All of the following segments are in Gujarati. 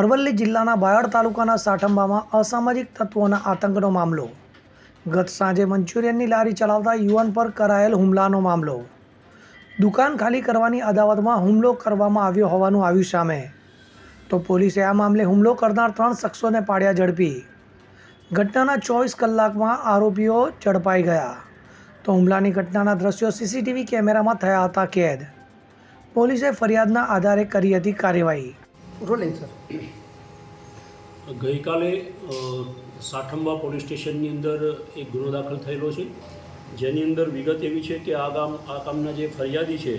અરવલ્લી જિલ્લાના બાયડ તાલુકાના સાઠંબામાં અસામાજિક તત્વોના આતંકનો મામલો. ગત સાંજે મંચુરિયનની લારી ચલાવતા યુવાન પર કરાયેલ હુમલાનો મામલો. દુકાન ખાલી કરવાની અદાવતમાં હુમલો કરવામાં આવ્યો હોવાનું આવ્યું સામે. તો પોલીસે આ મામલે હુમલો કરનાર ત્રણ શખ્સોને પાડ્યા ઝડપી. ઘટનાના ચોવીસ કલાકમાં આરોપીઓ ઝડપાઈ ગયા. તો હુમલાની ઘટનાના દ્રશ્યો સીસીટીવી કેમેરામાં થયા હતા કેદ. પોલીસે ફરિયાદના આધારે કરી હતી કાર્યવાહી. Rolling sir. ગઈકાલે સાઠંબા પોલીસ સ્ટેશનની અંદર એક ગુનો દાખલ થયેલો છે. જેની અંદર વિગત એવી છે કે આ ગામ, આ ગામના જે ફરિયાદી છે,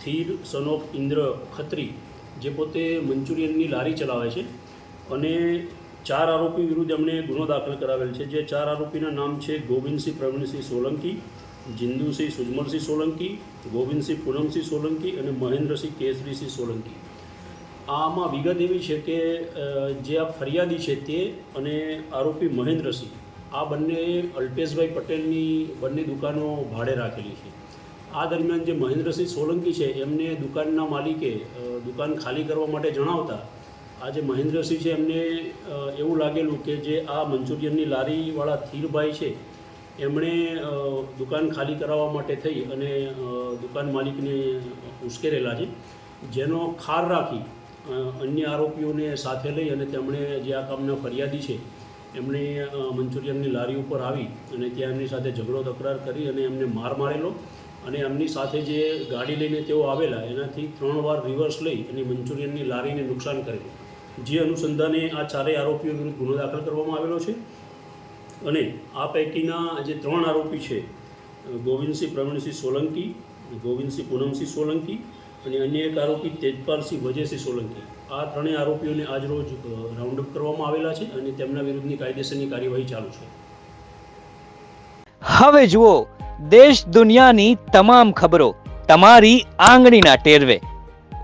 થીર સન ઓફ ઇન્દ્ર ખત્રી, જે પોતે મંચુરિયનની લારી ચલાવે છે અને ચાર આરોપી વિરુદ્ધ એમણે ગુનો દાખલ કરાવેલ છે. જે ચાર આરોપીના નામ છે ગોવિંદસિંહ, પ્રવીણસિંહ સોલંકી, જિંદુસિંહ સુજમલસિંહ સોલંકી, ગોવિંદસિંહ પૂનમસિંહ સોલંકી અને મહેન્દ્રસિંહ કેસરીસિંહ સોલંકી. આમાં વિગત એવી છે કે જે આ ફરિયાદી છે તે અને આરોપી મહેન્દ્રસિંહ, આ બંને અલ્પેશભાઈ પટેલની બંને દુકાનો ભાડે રાખેલી છે. આ દરમિયાન જે મહેન્દ્રસિંહ સોલંકી છે, એમને દુકાનના માલિકે દુકાન ખાલી કરવા માટે જણાવતા આ જે મહેન્દ્રસિંહ છે, એમને એવું લાગેલું કે જે આ મંચુરિયનની લારીવાળા થીરભાઈ છે, એમણે દુકાન ખાલી કરાવવા માટે થઈ અને દુકાન માલિકને ઉશ્કેરેલા છે. જેનો ખાર રાખી અન્ય આરોપીઓને સાથે લઈ અને તેમણે જે આ કામના ફરિયાદી છે, એમણે મંચુરિયનની લારી ઉપર આવી અને ત્યાં એમની સાથે ઝઘડો તકરાર કરી અને એમને માર મારેલો અને એમની સાથે જે ગાડી લઈને તેઓ આવેલા, એનાથી ત્રણ વાર રિવર્સ લઈ અને મંચુરિયનની લારીને નુકસાન કરેલું. જે અનુસંધાને આ ચારેય આરોપીઓ વિરુદ્ધ ગુનો દાખલ કરવામાં આવેલો છે અને આ પૈકીના જે ત્રણ આરોપી છે ગોવિંદસિંહ પ્રવીણસિંહ સોલંકી, ગોવિંદસિંહ પૂનમસિંહ સોલંકી અને અન્ય એક આરોપી તેજપાલસિંહ વજયસિંહ સોલંકી. આ ત્રણેય આરોપીઓને આજરોજ રાઉન્ડ અપ કરવામાં આવેલા છે અને તેમના વિરુદ્ધની કાયદેસરની કાર્યવાહી ચાલુ છે. હવે જુઓ, દેશ દુનિયાની તમામ ખબરો તમારી આંગળીના ટેરવે.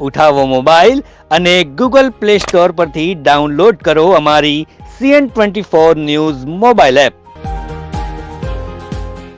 ઉઠાવો મોબાઈલ અને ગૂગલ પ્લે સ્ટોર પરથી ડાઉનલોડ કરો અમારી CN twenty four news mobile app.